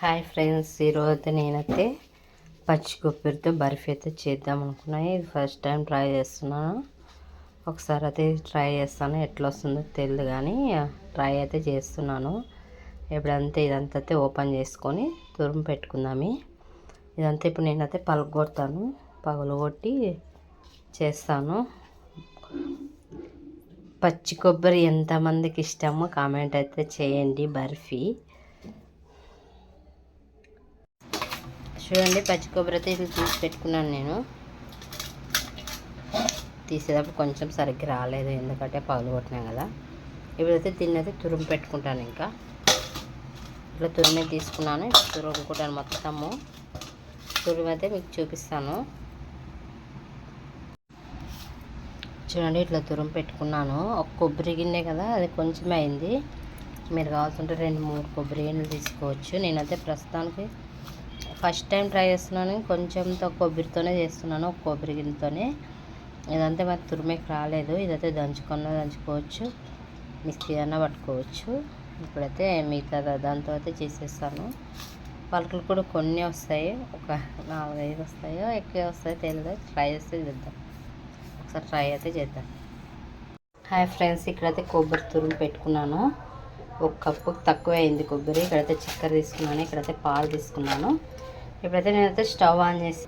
Hi friends ఈరోజు నేనైతే పచ్చి కొబ్బరితో బర్ఫీ అయితే చేద్దాం అనుకున్నాను ఇది ఫస్ట్ టైం ట్రై చేస్తున్నాను ఒకసారి అయితే ట్రై చేస్తాను ఎట్లా వస్తుందో తెలియదు కానీ ట్రై అయితే చేస్తున్నాను. ఎప్పుడంతా ఇదంతా అయితే ఓపెన్ చేసుకొని తురుము పెట్టుకుందాము. ఇదంతా ఇప్పుడు నేనైతే పలగొడతాను పగలగొట్టి చేస్తాను. పచ్చి కొబ్బరి ఎంతమందికి ఇష్టమో కామెంట్ అయితే చేయండి బర్ఫీ. చూడండి పచ్చి కొబ్బరి అయితే ఇట్లా తీసి పెట్టుకున్నాను నేను. తీసేటప్పుడు కొంచెం సరిగ్గా రాలేదు ఎందుకంటే పగులు కొట్టినాం కదా. ఇప్పుడైతే తిన్నది తురుము పెట్టుకుంటాను ఇంకా. ఇట్లా తురిమే తీసుకున్నాను ఇప్పుడు తురుముకుంటాను మొత్తము. తురుము అయితే మీకు చూపిస్తాను. చూడండి ఇట్లా తురుము పెట్టుకున్నాను. ఒక కొబ్బరి గిన్నె కదా అది కొంచెం అయింది. మీరు కావాల్సి ఉంటే రెండు మూడు కొబ్బరి గిన్నెలు తీసుకోవచ్చు. నేనైతే ప్రస్తుతానికి ఫస్ట్ టైం ట్రై చేస్తున్నాను. కొంచెంతో కొబ్బరితోనే చేస్తున్నాను ఒక కొబ్బరి గిన్నెతోనే ఇదంతా మరి తురిమేకి రాలేదు. ఇదైతే దంచుకున్న దంచుకోవచ్చు. మిక్సీ అన్నా పట్టుకోవచ్చు. ఇప్పుడైతే మిగతా దాంతో అయితే చేసేస్తాను. పలుకులు కూడా కొన్ని వస్తాయి. ఒక నాలుగైదు వస్తాయో ఎక్కువ వస్తాయో తెలియదు ట్రై చేస్తే చేద్దాం. ఒకసారి ట్రై అయితే చేద్దాం. హాయ్ ఫ్రెండ్స్ ఇక్కడైతే కొబ్బరి తురుము పెట్టుకున్నాను. ఒక కప్పు తక్కువ అయింది కొబ్బరి. ఇక్కడైతే చక్కెర తీసుకున్నాను. ఇక్కడైతే పాలు తీసుకున్నాను. ఇప్పుడైతే నేనైతే స్టవ్ ఆన్ చేసి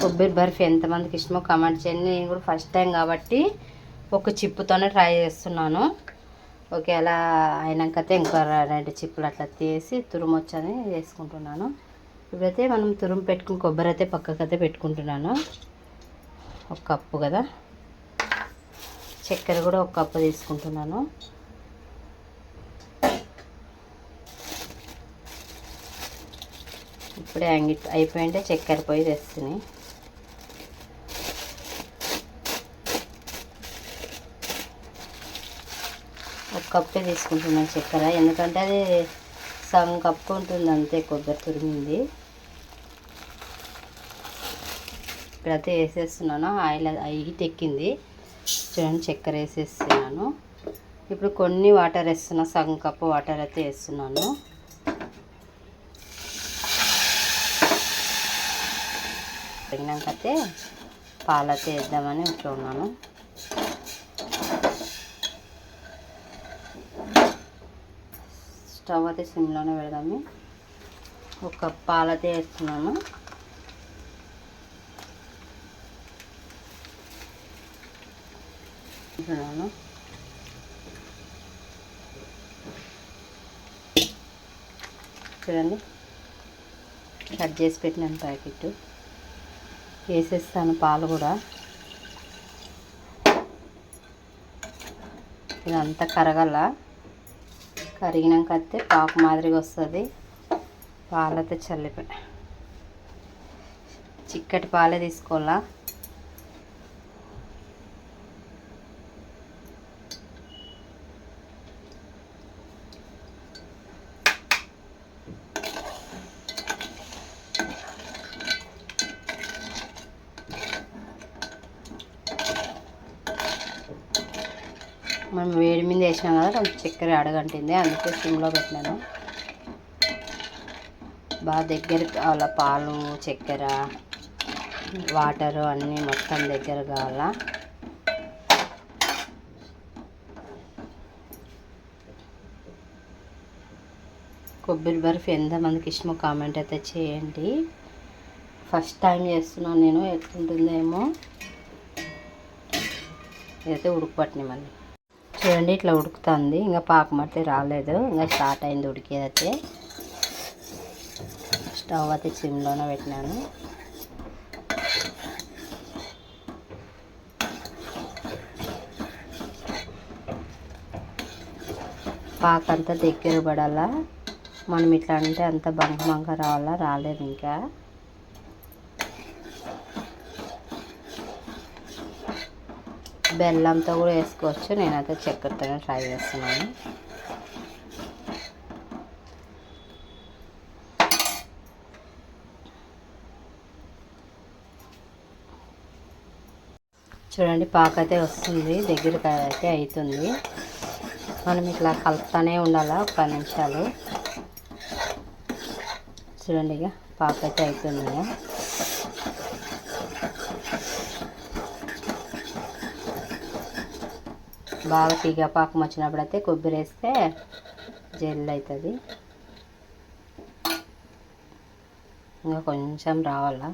కొబ్బరి బర్ఫీ ఎంతమందికి ఇష్టమో కమెంట్ చేయండి. నేను కూడా ఫస్ట్ టైం కాబట్టి ఒక చిప్పుతోనే ట్రై చేస్తున్నాను. ఓకే అలా అయినాకైతే ఇంకో రెండు చిప్పులు అట్లా తీసి తురుము వచ్చని వేసుకుంటున్నాను. ఇప్పుడైతే మనం తురుము పెట్టుకుని కొబ్బరి అయితే పక్కకైతే పెట్టుకుంటున్నాను. ఒక కప్పు కదా. చక్కెర కూడా ఒక కప్పు తీసుకుంటున్నాను. ఇప్పుడే అంగి అయిపోయింటే చక్కెర పొయ్యి తెస్తుంది ఒక కప్పే తీసుకుంటున్నాను చక్కెర. ఎందుకంటే అది సగం కప్పు ఉంటుంది అంతే కొబ్బరి తురిమింది. ఇప్పుడైతే వేసేస్తున్నాను. ఆయిల్ హీట్ ఎక్కింది. చూడండి చక్కెర వేసేస్తున్నాను. ఇప్పుడు కొన్ని వాటర్ వేస్తున్నా సగం కప్పు వాటర్ అయితే వేస్తున్నాను. తగినాకైతే పాలైతే వేద్దామని ఇట్లా స్టవ్ అయితే సిమ్లోనే పెడదాము. ఒక కప్ పాలైతే వేస్తున్నాను. చూడండి. చూడండి. కట్ చేసి పెట్టినాను ప్యాకెట్. వేసేస్తాను పాలు కూడా. ఇదంతా కరగల. కరిగినాక అయితే పాకు మాదిరిగా వస్తుంది. పాలైతే చల్లిపోయి చిక్కటి పాలే తీసుకోవాలా? మనం వేడి మీద వేసినాం కదా కొంచెం చక్కెర అడగంటింది అందుకే సిమ్లో పెట్టినాను. బాగా దగ్గర కావాల పాలు చక్కెర వాటరు అన్నీ మొత్తం దగ్గర కావాలా. కొబ్బరి బర్ఫ్ ఎంతమందికి ఇష్టమో కామెంట్ అయితే చేయండి. ఫస్ట్ టైం చేస్తున్నాను నేను ఎట్లుంటుందేమో. ఇదైతే ఉడుకుపట్టినాయి మళ్ళీ. చూడండి ఇట్లా ఉడుకుతుంది. ఇంకా పాకం అయితే రాలేదు. ఇంకా స్టార్ట్ అయింది ఉడికేదైతే. స్టవ్ అయితే సిమ్లోనే పెట్టినాను. పాక అంతా దగ్గర పడాలా? మనం ఇట్లా అంటే అంత బంక బంక రావాలా? రాలేదు ఇంకా. బెల్లంతో కూడా వేసుకోవచ్చు. నేనైతే చక్కెరతోనే ట్రై చేస్తున్నాను. చూడండి పాక అయితే వస్తుంది. దగ్గరికి అయితే అవుతుంది మనం ఇట్లా కలుపుతూనే ఉండాలా? ఒక పది నిమిషాలు. చూడండి ఇక పాక అయితే అవుతుంది బాగా తీగ పాకం వచ్చినప్పుడు అయితే కొబ్బరి వేస్తే జెల్ అవుతుంది. ఇంకా కొంచెం రావాలా?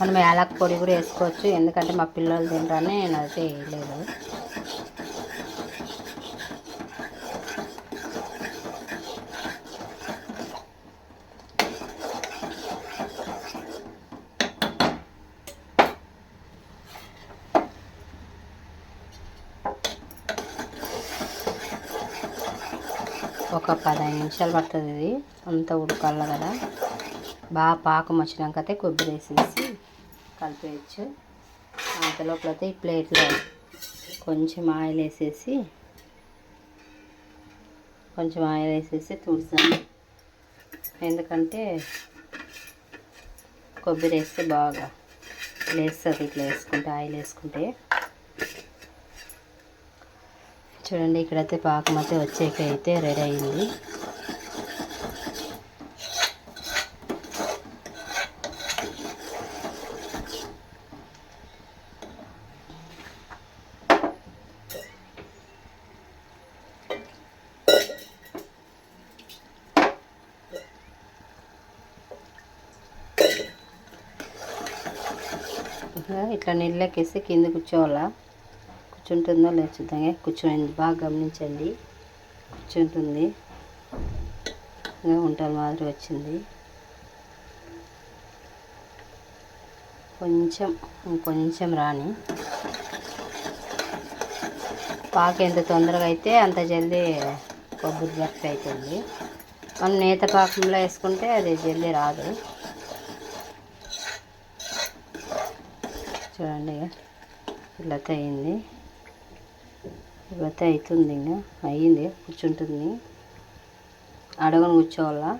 మనం యాలక్ పొడి కూడా వేసుకోవచ్చు. ఎందుకంటే మా పిల్లలు తింటారని నేను అయితే వేయలేదు. ఒక పదహైదు నిమిషాలు పడుతుంది ఇది. అంత ఉడకాల కదా. బాగా పాకం వచ్చినాక అయితే కొబ్బరి వేసేసి కలిపేయచ్చు. అంత లోపల అయితే ఈ ప్లేట్లో కొంచెం ఆయిల్ వేసేసి కొంచెం ఆయిల్ వేసేసి తుడుస్తాను. ఎందుకంటే కొబ్బరి వేస్తే బాగా లేస్తుంది ఇట్లా వేసుకుంటే ఆయిల్ వేసుకుంటే. చూడండి ఇక్కడైతే పాకం అయితే వచ్చేకైతే అయితే రెడీ అయింది. ఇట్లా ఇట్లా నీళ్ళకేసి కింద కూర్చోవాలా? కూర్చుంటుందో లేదు చూద్దాం కూర్చోండి బాగా గమనించండి. కూర్చుంటుంది. ఇంకా మాదిరి వచ్చింది. కొంచెం కొంచెం రాని. పాక ఎంత తొందరగా అయితే అంత జల్దీ కొబ్బరి గట్టి అవుతుంది మనం నేత పాకంలో వేసుకుంటే అది జల్దీ రాదు. చూడండి ఇలా తయింది. ఇవైతే అవుతుంది ఇంకా అయ్యింది కూర్చుంటుంది. అడగను కూర్చోవాలా?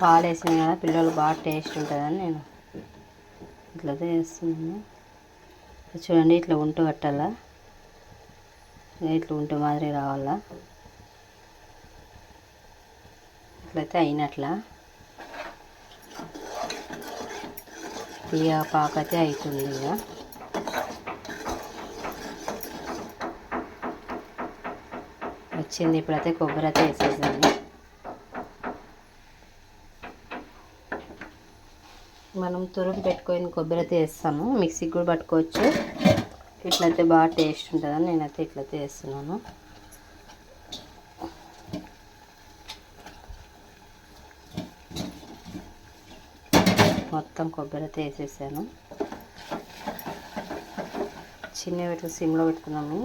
పాలు వేసిన కదా పిల్లలు బాగా టేస్ట్ ఉంటుందని నేను ఇట్లయితే వేస్తున్నాను చూడండి ఇట్లా ఉంటు కట్టాలా? ఇట్లా ఉంటు మాదిరి రావాలా? ఇట్లయితే అయినట్లా? ఇక పాకైతే అవుతుంది ఇక వచ్చింది ఇప్పుడైతే కొబ్బరి అయితే వేసేసాను. మనం తురుము పెట్టుకొని కొబ్బరి అయితే వేస్తాము. మిక్సీకి కూడా పట్టుకోవచ్చు. ఇట్లయితే బాగా టేస్ట్ ఉంటుందని నేనైతే ఇట్లయితే వేస్తున్నాను. మొత్తం కొబ్బరి అయితే వేసేసాను. చిన్న పెట్టి సిమ్లో పెట్టుకున్నాము.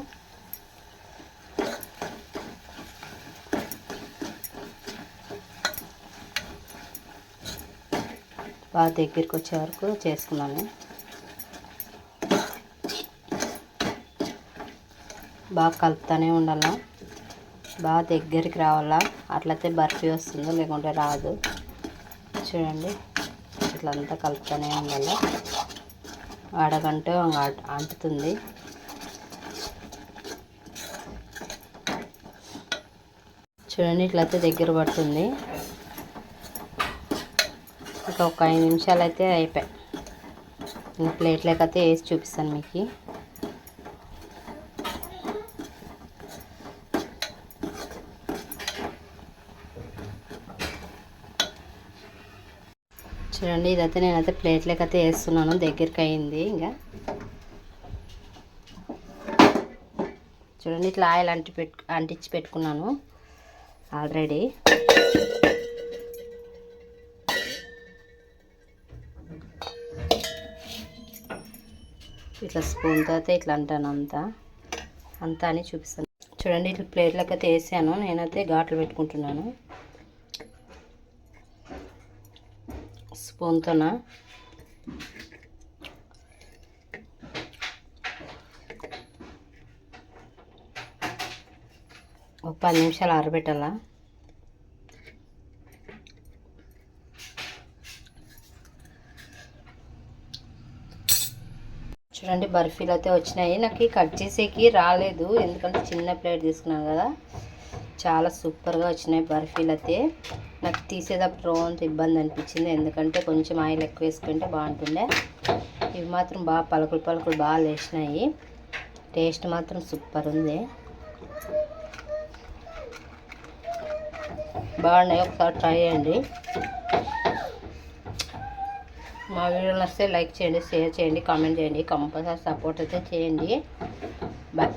బాగా దగ్గరికి వచ్చే వరకు చేసుకున్నాను. బాగా కలుపుతూనే ఉండాలా? బాగా దగ్గరికి రావాలా? అట్లయితే బర్ఫీ వస్తుందో లేకుంటే రాదు. చూడండి. ఇట్లా అంతా కలుపుతూనే ఉండాలి. అడగంటే అంటుతుంది చూడండి ఇట్లయితే దగ్గర పడుతుంది. ఇంకా ఒక ఐదు నిమిషాలు అయితే అయిపోయాయి. ఇంకా ప్లేట్లోకి అయితే వేసి చూపిస్తాను మీకు. చూడండి ఇదైతే నేనైతే ప్లేట్లోకి అయితే వేస్తున్నాను దగ్గరికి అయింది ఇంకా. చూడండి ఇట్లా ఆయిల్ అంటి పెట్టు అంటించి పెట్టుకున్నాను ఆల్రెడీ. ఇట్లా స్పూన్తో అయితే ఇట్లా అంటాను అంతా. అంతా అని చూపిస్తాను. చూడండి ఇట్లా ప్లేట్లోకి అయితే వేసాను నేనైతే ఘాట్లు పెట్టుకుంటున్నాను. స్పూన్తోన ఒక పది నిమిషాలు ఆరబెట్టాలా? చూడండి బర్ఫీలు అయితే వచ్చినాయి. నాకు కట్ చేసేకి రాలేదు. ఎందుకంటే చిన్న ప్లేట్ తీసుకున్నాను కదా. చాలా సూపర్గా వచ్చినాయి బర్ఫీలు అయితే. నాకు తీసేటప్పుడు అంత ఇబ్బంది అనిపించింది. ఎందుకంటే కొంచెం ఆయిల్ ఎక్కువ వేసుకుంటే బాగుంటుండే. ఇవి మాత్రం బాగా పలుకులు పలుకులు బాగా లేచినాయి. టేస్ట్ మాత్రం సూపర్ ఉంది. బాగున్నాయి. ఒకసారి ట్రై చేయండి. మా వీడియో నచ్చితే లైక్ చేయండి షేర్ చేయండి కామెంట్ చేయండి. కంపల్సరీ సపోర్ట్ అయితే చేయండి. బాయ్.